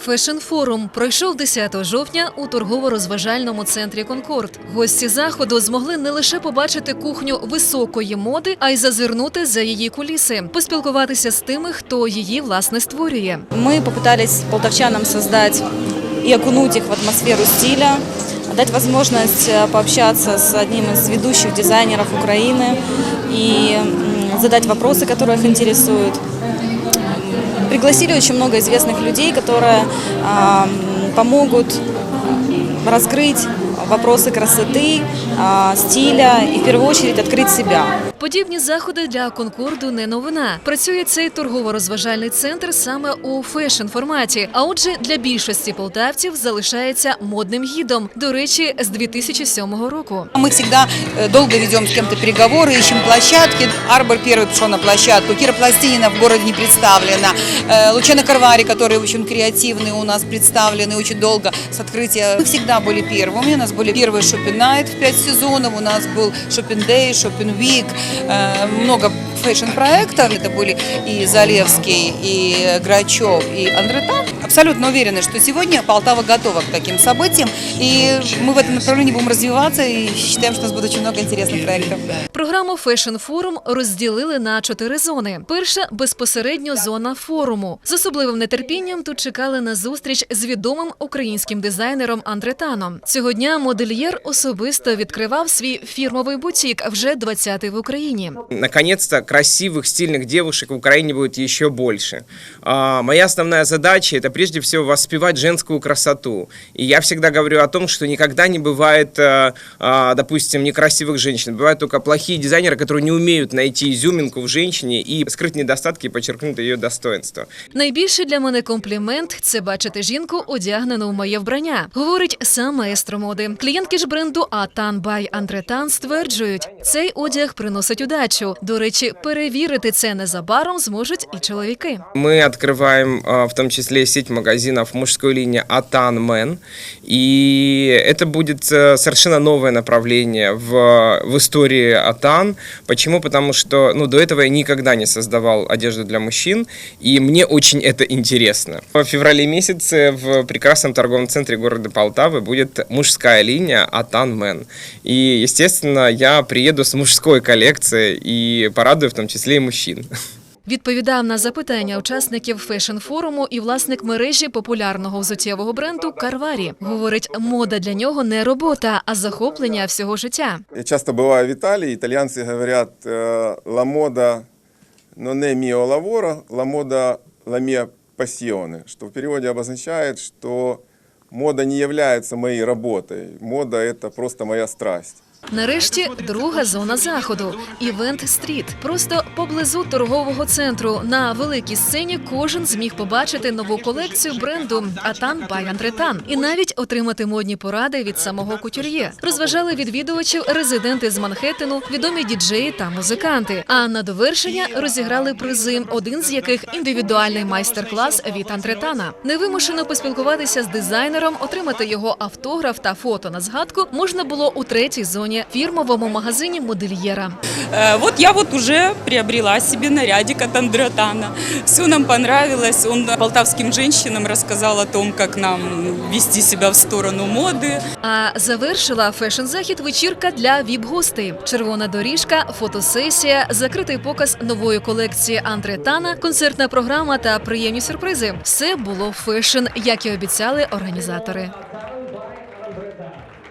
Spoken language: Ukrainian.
Фешн форум пройшов 10 жовтня у торгово-розважальному центрі Конкорд. Гості заходу змогли не лише побачити кухню високої моди, а й зазирнути за її куліси, поспілкуватися з тими, хто її власне створює. Мы попытались полтавчанам создать и окунуть их в атмосферу стиля, дать возможность э, пообщаться с одним из ведущих дизайнеров Украины и м, задать вопросы, которые их интересуют. М, Пригласили очень много известных людей, которые а, м, помогут а, раскрыть вопросы красоты, а, стиля и в первую очередь открыть себя. Подібні заходи для Конкорду не новина. Працює цей торгово-розважальний центр саме у фешн форматі. А отже, для більшості полтавців залишається модним гідом. До речі, з 2007 року. Мы всегда э, долго ведем с кем-то переговоры, ищем площадки. Арбор первый пришел на площадку, Кира Пластинина в городе не представлена, э, Лучано Карвари, которые очень креативные, у нас представлены очень долго с открытия. Мы всегда были первыми, у нас были первые Shopping Night в пять сезонов, у нас был Shopping Day, Shopping Week, э, много фэшн-проектов. Это были и Залевский, и Грачев, и Андретан. Абсолютно уверены, что сегодня Полтава готова к таким событиям, и мы в этом направлении будем развиваться, и считаем, что у нас будет очень много интересных проектов. Програму Fashion Forum розділили на чотири зони. Перша безпосередньо зона форуму. З особливим нетерпінням тут чекали на зустріч з відомим українським дизайнером Андретаном. Цього дня модельєр особисто відкривав свій фірмовий бутік, вже 20-й в Україні. Наконец-то красивых, стильных девушек в Украине будет еще больше. А, моя основная задача это прежде всего воспевать женскую красоту. И я всегда говорю о том, что никогда не бывает, а, а, допустим, некрасивых женщин. Бывают только плохие дизайнеры, которые не умеют найти изюминку в женщине и скрыть недостатки и подчеркнуть ее достоинство. Найбільший для мене комплімент це бачити жінку, одягнену в моє вбрання, говорить сам маестро моди. Клієнтки ж бренду Атан Бай Андретан стверджують, цей одяг приносить удачу. До речі, перевірити це незабаром зможуть і чоловіки. Мы открываем а, в том числе сеть магазинов мужской линии Atan Men. И это будет э, совершенно новое направление в, в истории Atan. Почему? Потому что ну, до этого я никогда не создавал одежду для мужчин, и мне очень это интересно. В феврале месяце в прекрасном торговом центре города Полтавы будет мужская линия Atan Men. И, естественно, я приеду с мужской коллекцией и порадую в том числе и мужчин. Відповідав на запитання учасників фешн форуму і власник мережі популярного взуттєвого бренду Карварі. Говорить, мода для нього не робота, а захоплення всього життя. Я часто бываю в Италии, итальянцы говорят э, «la moda non è mio lavoro, la moda la mia passione», что в переводе обозначает, что мода не является моей работой, мода – это просто моя страсть. Нарешті друга зона заходу івент стріт. Просто поблизу торгового центру на великій сцені кожен зміг побачити нову колекцію бренду Атан Бай Андретан і навіть отримати модні поради від самого кутюр'є. Розважали відвідувачів резиденти з Манхеттену, відомі діджеї та музиканти. А на довершення розіграли призи, один з яких індивідуальний майстер-клас від Андретана. Невимушено поспілкуватися з дизайнером, отримати його автограф та фото на згадку можна було у третій зоні фірмовому магазині модельєра. Э, Вот я вот уже приобрела себе нарядик от Андреатана. Все нам понравилось. Он полтавским женщинам рассказал о том, как нам вести себя в сторону моды. А завершила фешн-захід вечірка для віп-гостей. Червона доріжка, фотосесія, закритий показ нової колекції Андретана, концертна програма та приємні сюрпризи. Все було фешн, як і обіцяли організатори.